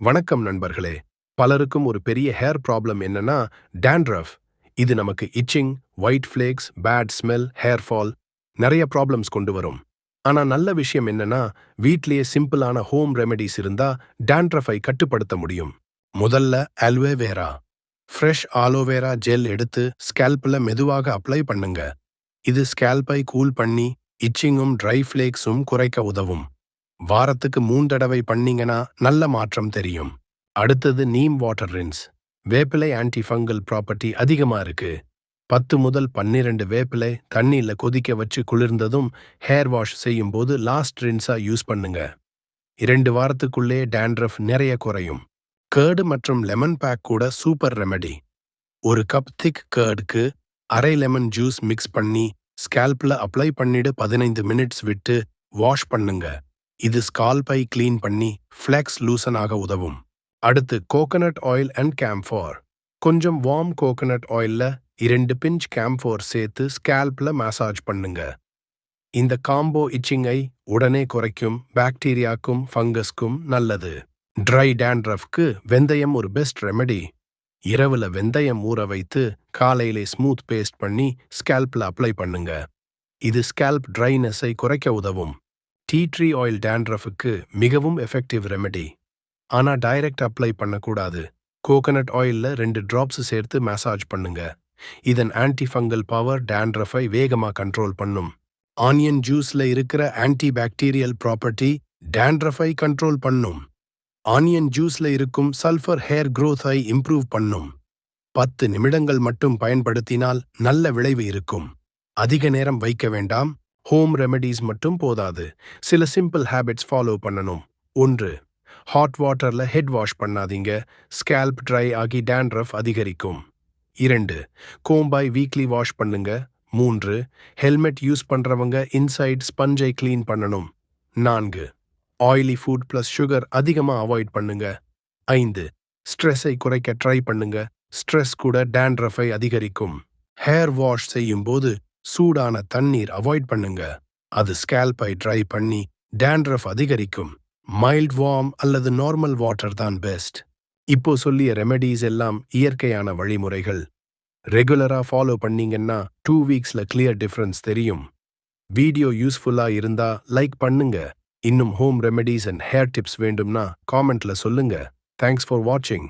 வணக்கம் நண்பர்களே. பலருக்கும் ஒரு பெரிய ஹேர் ப்ராப்ளம் என்னன்னா டேண்ட்ரஃப் இது நமக்கு itching white flakes bad smell hair fall நிறைய ப்ராப்ளம்ஸ் கொண்டு வரும். ஆனா நல்ல விஷயம் என்னன்னா வீட்லயே சிம்பிளான ஹோம் ரெமெடிஸ் இருந்தா டேண்ட்ரஃபை கட்டுப்படுத்த முடியும். முதல்ல அல்வேவேரா ஃப்ரெஷ் ஆலோவேரா ஜெல் எடுத்து ஸ்கேல்ப்ல மெதுவாக அப்ளை பண்ணுங்க. இது ஸ்கேல்பை கூல் பண்ணி இச்சிங்கும் ட்ரை ஃப்ளேக்ஸும் குறைக்க உதவும். வாரத்துக்கு மூன்றடவை தடவை பண்ணீங்கன்னா நல்ல மாற்றம் தெரியும். அடுத்தது நீம் வாட்டர் ரின்ஸ் வேப்பிலை ஆன்டி ஃபங்கல் ப்ராப்பர்ட்டி அதிகமா இருக்கு. பத்து முதல் பன்னிரண்டு வேப்பிலை தண்ணியில் கொதிக்க வச்சு குளிர்ந்ததும் ஹேர் வாஷ் செய்யும் போது லாஸ்ட் ரின்ஸா யூஸ் பண்ணுங்க. இரண்டு வாரத்துக்குள்ளே டேண்ட்ரஃப் நிறைய குறையும். கேர்டு மற்றும் லெமன் பேக் கூட சூப்பர் ரெமெடி ஒரு கப் திக் கேர்டுக்கு அரை லெமன் ஜூஸ் மிக்ஸ் பண்ணி ஸ்கேல்ப்ல அப்ளை பண்ணிடு பதினைந்து மினிட்ஸ் விட்டு வாஷ் பண்ணுங்க. இது ஸ்கால்பை கிளீன் பண்ணி ஃப்ளெக்ஸ் லூசன் ஆக உதவும். அடுத்து கோகனட் ஆயில் அண்ட் கேம்ஃபார் கொஞ்சம் வார்ம் கோகனட் ஆயில்ல இரண்டு பிஞ்ச் கேம்ஃபோர் சேர்த்து ஸ்கேல்ப்ல மசாஜ் பண்ணுங்க. இந்த காம்போ இச்சிங்கை உடனே குறைக்கும் பாக்டீரியாக்கும் ஃபங்கஸ்க்கும் நல்லது. ட்ரை டேண்ட்ரஃப்க்கு வெந்தயம் ஒரு பெஸ்ட் ரெமெடி இரவுல வெந்தயம் ஊற வைத்து காலையிலே ஸ்மூத் பேஸ்ட் பண்ணி ஸ்கேல்ப்ல அப்ளை பண்ணுங்க. இது ஸ்கேல்ப் ட்ரைனஸை குறைக்க உதவும். டீ ட்ரீ ஆயில் டேண்ட்ரஃபுக்கு மிகவும் எஃபெக்டிவ் ரெமெடி ஆனா டைரக்ட் அப்ளை பண்ணக்கூடாது. கோகனட் ஆயில்ல ரெண்டு ட்ராப்ஸ் சேர்த்து மசாஜ் பண்ணுங்க. இதன் ஆன்டிஃபங்கல் பவர் டேண்ட்ரஃபை வேகமா கண்ட்ரோல் பண்ணும். ஆனியன் ஜூஸ்ல இருக்கிற ஆன்டி பாக்டீரியல் ப்ராப்பர்ட்டி டேண்ட்ரஃபை கண்ட்ரோல் பண்ணும் ஆனியன் ஜூஸ்ல இருக்கும் சல்ஃபர் ஹேர் க்ரோத்தை இம்ப்ரூவ் பண்ணும். பத்து நிமிடங்கள் மட்டும் பயன்படுத்தினால் நல்ல விளைவு இருக்கும். அதிக நேரம் வைக்க வேண்டாம். ஹோம் ரெமெடிஸ் மட்டும் போதாது. சில சிம்பிள் ஹேபிட்ஸ் ஃபாலோ பண்ணணும். ஒன்று ஹாட் வாட்டர்ல ஹெட் வாஷ் பண்ணாதீங்க. ஸ்கேல்ப் ட்ரை ஆகி டேண்ட்ரஃப் அதிகரிக்கும். இரண்டு கோம்பாய் வீக்லி வாஷ் பண்ணுங்க. மூன்று ஹெல்மெட் யூஸ் பண்றவங்க இன்சைட் ஸ்பஞ்சை க்ளீன் பண்ணணும். நான்கு ஆயிலி ஃபுட் ப்ளஸ் சுகர் அதிகமா அவாய்ட் பண்ணுங்க. ஐந்து ஸ்ட்ரெஸ்ஸை குறைக்க ட்ரை பண்ணுங்க. ஸ்ட்ரெஸ் கூட டேண்ட்ரஃபை அதிகரிக்கும். ஹேர் வாஷ் செய்யும் போது சூடான தண்ணீர் அவாய்ட் பண்ணுங்க. அது ஸ்கேல்பை ட்ரை பண்ணி டேண்ட்ரஃப் அதிகரிக்கும். மைல்ட் வார்ம் அல்லது நார்மல் வாட்டர் தான் பெஸ்ட் இப்போ சொல்லிய ரெமெடிஸ் எல்லாம் இயற்கையான வழிமுறைகள். ரெகுலரா ஃபாலோ பண்ணீங்கன்னா டூ வீக்ஸ்ல கிளியர் டிஃபரன்ஸ் தெரியும். வீடியோ யூஸ்ஃபுல்லா இருந்தா லைக் பண்ணுங்க. இன்னும் home remedies and hair tips வேண்டும்னா காமெண்ட்ல சொல்லுங்க. தேங்க்ஸ் ஃபார் வாட்சிங்